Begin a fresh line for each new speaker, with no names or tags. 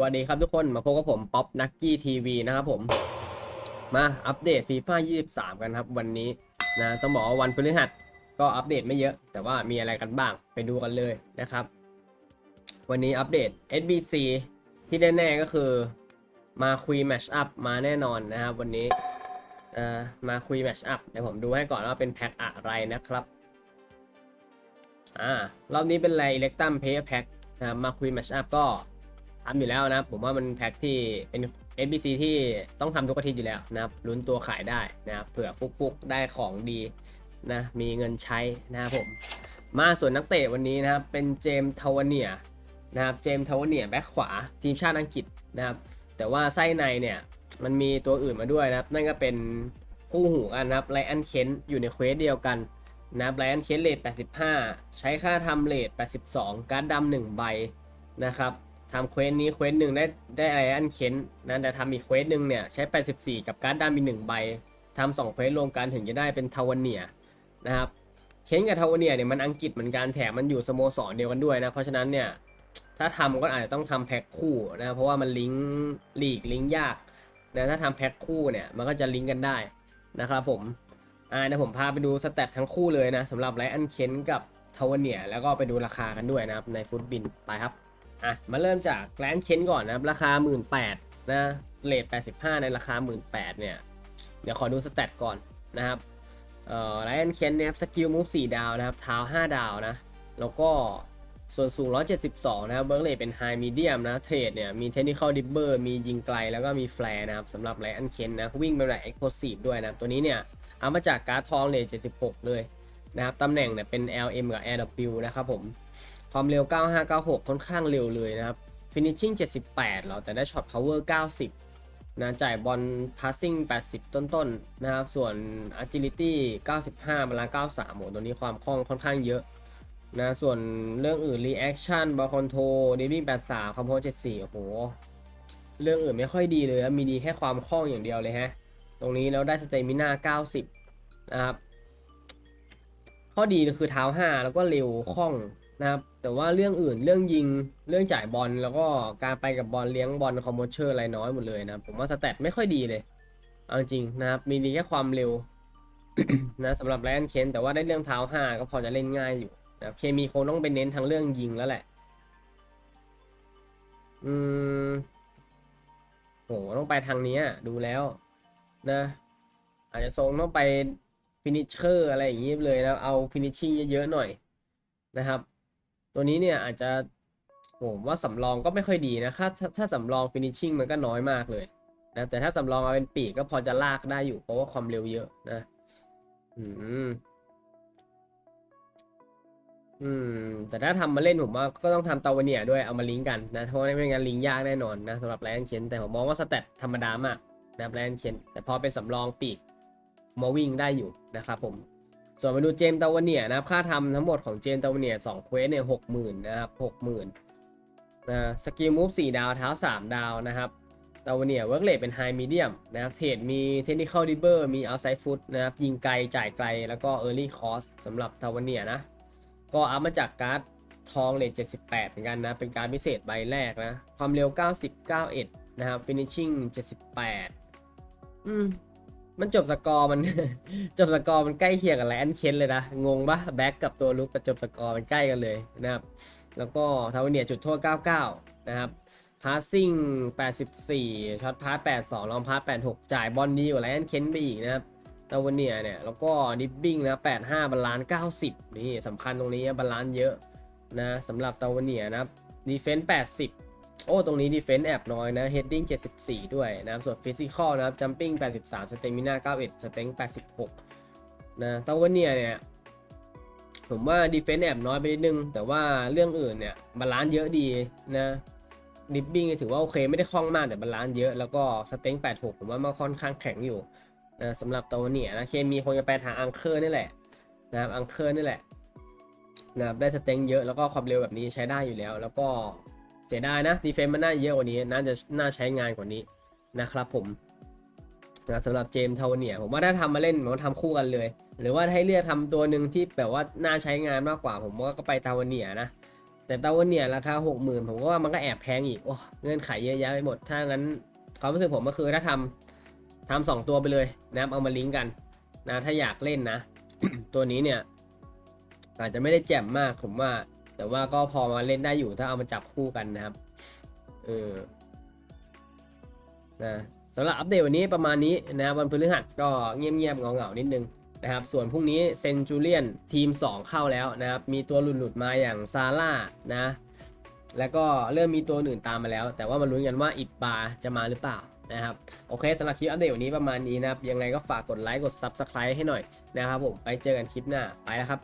วัสดีครับทุกคนมาพบกับผมป๊อปนักกี้ทีวีนะครับผมมาอัปเดตฟีฟ่า23 กันครับวันนี้นะต้องบอกว่าวันพฤหัสก็อัปเดตไม่เยอะ แต่ว่ามีอะไรกันบ้างไปดูกันเลยนะครับ วันนี้อัปเดต SBC ที่แน่ๆก็คือมาคุยแมชอัพมาแน่นอนนะครับวันนี้อ่ามาคุยแมชอัพเดี๋ยวผมดูให้ก่อนว่าเป็นแพ็คอะไรนะครับอ่ารอบนี้เป็นไรอิเล็กตัมเพย์แพ็คนะมาคุยแมชอัพก็ ทำอยู่แล้วนะครับ ผมว่ามันแพ็คที่เป็น SBC ที่ต้องทำทุกอาทิตย์อยู่แล้วนะครับลุ้นตัวขายได้นะครับเผื่อฟุกๆได้ของดีนะมีเงินใช้นะครับผม มาส่วนนักเตะวันนี้นะครับเป็นเจมส์ทาวเนียนะครับเจมส์ทาวเนียแบ็คขวาทีมชาติอังกฤษนะครับแต่ว่าไส้ในเนี่ยมันมีตัวอื่นมาด้วยนะครับ นั่นก็เป็นคู่หูกันนะครับไลอันเคนอยู่ในเควสเดียวกันนะครับไลอันเคนเลท85 ใช้ค่าทำเลท82 การ์ดดำหนึ่งใบนะครับ ทำเควสนี้เควสหนึ่งได้ได้ไลอันเค้นนะแต่ทำอีกเควสหนึ่งเนี่ยใช้ 84 กับการ์ดดำมีหนึ่งใบทำสองเควสรวมกันถึงจะได้เป็นทาวเนียนะครับเคนกับทาวเนียเนี่ยมันอังกฤษเหมือนกันแถมมันอยู่สโมสรเดียวกันด้วยนะเพราะฉะนั้นเนี่ยถ้าทำก็อาจจะต้องทำแพ็คคู่นะเพราะว่ามันลิงก์ลีกลิงก์ยากนะถ้าทำแพ็คคู่เนี่ยมันก็จะลิงก์กันได้นะครับผมอ่าเดี๋ยวผมพาไปดูสเตตทั้งคู่เลยนะสำหรับไลอันเค้นกับทาวเนียแล้วก็ไปดูราคากันด้วยนะครับในฟุตบินไปครับ อะมาเริ่มจากแกลนเคนก่อนนะครับ ราคา 1 8ื่นนะเลท85 ในราคา 1 8ื่นเนี่ย เดี๋ยวขอดูสเตตก่อนนะครับเอ่อไลออนเคนเนี่ยสกิลมูฟ4ดาวนะครับเท้า5 ดาวนะ แล้วก็ส่วนสูง 172 นะครับเบิร์กเลทเป็นไฮมีเดียมนะเทรดเนี่ย มีเทคนิคอลดิบเบอร์มียิงไกลแล้วก็มีแฟร์นะครับสำหรับไลออนเคนนะ วิ่งเป็นแบบเอ็กโพซีฟด้วยนะ ตัวนี้เนี่ยเอามาจากการ์ดทองเลท76 เลยนะครับตำแหน่งเนี่ยเป็น LM กับ AW นะครับผม ความเร็ว 9596 ค่อนข้างเร็วเลยนะครับ finishing 78เหรอแต่ได้ช็อต power 90 นะจ่ายบอล passing 80 ต้นๆนะครับ ส่วน agility 95 บาลาน93โหตัวนี้ความคล่องค่อนข้างเยอะนะส่วนเรื่องอื่น reaction ball control driving 83 compo 74 โอ้โห เรื่องอื่นไม่ค่อยดีเลย มีดีแค่ความคล่องอย่างเดียวเลยฮะ ตรงนี้เราได้ stamina 90 นะครับ ข้อดีคือเท้า 5 แล้วก็เร็วคล่อง นะครับ แต่ว่าเรื่องอื่นเรื่องยิงเรื่องจ่ายบอลแล้วก็การไปกับบอลเลี้ยงบอลคอมโมเชอร์อะไรน้อยหมดเลยนะผมว่าสแตทไม่ค่อยดีเลยเอาจริงนะครับมีดีแค่ความเร็วนะสำหรับแลนเคนแต่ว่าได้เรื่องเท้า5ก็พอจะเล่นง่ายอยู่นะเคมีคงต้องไปเน้นทางเรื่องยิงแล้วแหละ อืมโหต้องไปทางนี้ดูแล้วนะ อาจจะทรงต้องไปฟินิชเชอร์อะไรอย่างนี้เลยนะ เอาฟินิชชิ่งเยอะๆหน่อยนะครับ ตัวนี้เนี่ยอาจจะผมว่าสำรองก็ไม่ค่อยดีนะถ้าถ้าถ้าสำรองฟินิชชิ่งมันก็น้อยมากเลยนะแต่ถ้าสำรองเอาเป็นปีกก็พอจะลากได้อยู่เพราะว่าความเร็วเยอะนะ อืม อืม แต่ถ้าทำมาเล่นผมว่าก็ต้องทำตาวเนียด้วยเอามาลิงก์กันนะเพราะไม่งั้นลิงก์ยากแน่นอนนะสำหรับแลนเชนแต่ผมมองว่าสเตตธรรมดามากนะครับแลนเชนแต่พอเป็นสำรองปีกมาวิ่งได้อยู่นะครับผม ส่วนมาดูเจมส์ตาวเนียนะครับค่าทำทั้งหมดของเจมส์ตาวเนียสองเควสเนี่ยหกหมื่นนะครับหกหมื่นนะสกิลมูฟสี่ดาวเท้าสามดาวนะครับตาวเนียเวิร์กเลทเป็นไฮมีเดียมนะครับเทรดมีเทคนิคอลดิเบอร์มีเอาไซฟุตนะครับยิงไกลจ่ายไกลแล้วก็เออร์ลี่คอสสำหรับตาวเนียนะก็อัพมาจากการ์ดทองเลท78 เหมือนกันนะ เป็นการพิเศษใบแรกนะ ความเร็ว 90 91 นะครับ finishing 78 อืม มันจบสกอร์มัน จบสกอร์มันใกล้เคียงกับแลนเคนเลยนะ งงปะแบ็กกับตัวลุกกับจบสกอร์มันใกล้กันเลยนะครับ แล้วก็ทาวเนียจุดโทษ 99 นะครับ passing 84ช็อตพาส82ลองพาส86 จ่ายบอลดีกว่าแลนเคนไปอีกนะครับตาวเนียเนี่ยแล้วก็ดิบบิ้งนะ85บาลานซ์90 นี่สำคัญตรงนี้บาลานซ์เยอะนะสำหรับตาวเนียนะครับดีเฟนส์80 โอ้ ตรงนี้ดีเฟนส์แอบน้อยนะเฮดดิ้ง74 ด้วยนะครับส่วนฟิสิกอลนะครับจัมปิ้ง83สเตมิน่า91สเต็ง86นะตาวเนียเนี่ย ผมว่าดีเฟนส์แอบน้อยไปนิดนึง แต่ว่าเรื่องอื่นเนี่ยบาลานซ์เยอะดีนะดิบบิ้งถือว่าโอเคไม่ได้คล่องมากแต่บาลานซ์เยอะแล้วก็สเต็ง86 ผมว่ามันค่อนข้างแข็งอยู่นะสำหรับตัวเนี่ยนะเคมีคงจะไปทางอังเคอร์นี่แหละนะครับอังเคอร์นี่แหละนะครับได้สเต็งเยอะแล้วก็ความเร็วแบบนี้ใช้ได้อยู่แล้ว แล้วก็ เสียดายนะดีเฟนต์มันน่าเยอะกว่านี้ น่าจะน่าใช้งานกว่านี้นะครับผมนะสำหรับเจมส์ทาวเนียผมว่าถ้าทำมาเล่นผมว่าทำคู่กันเลย หรือว่าให้เลือกทำตัวหนึ่งที่แบบว่าน่าใช้งานมากกว่า ผมว่าก็ไปทาวเนียนะแต่ตาวเนียราคาหกหมื่นผมก็ว่ามันก็แอบแพงอีก โอ้เงื่อนไขเยอะแยะไปหมด ถ้างั้นความรู้สึกผมก็คือถ้าทำทำสองตัวไปเลยนะครับเอามาลิงก์กันนะถ้าอยากเล่นนะ ตัวนี้เนี่ย อาจจะไม่ได้แจ่มมากผมว่า แต่ว่าก็พอมาเล่นได้อยู่ถ้าเอามาจับคู่กันนะครับ เออ นะสำหรับอัปเดตวันนี้ประมาณนี้นะครับวันพฤหัสก็เงียบๆเงาๆนิดนึงนะครับ ส่วนพรุ่งนี้เซนจูเลียนทีม 2 เข้าแล้วนะครับ มีตัวหลุดๆมาอย่างซาร่านะ แล้วก็เริ่มมีตัวอื่นตามมาแล้ว แต่ว่ามาลุ้นกันว่าอิบบาจะมาหรือเปล่านะครับ โอเคสำหรับคลิปอัปเดตวันนี้ประมาณนี้นะครับ ยังไงก็ฝากกดไลค์กด Subscribe ให้หน่อยนะครับผม ไปเจอกันคลิปหน้า ไปแล้วครับ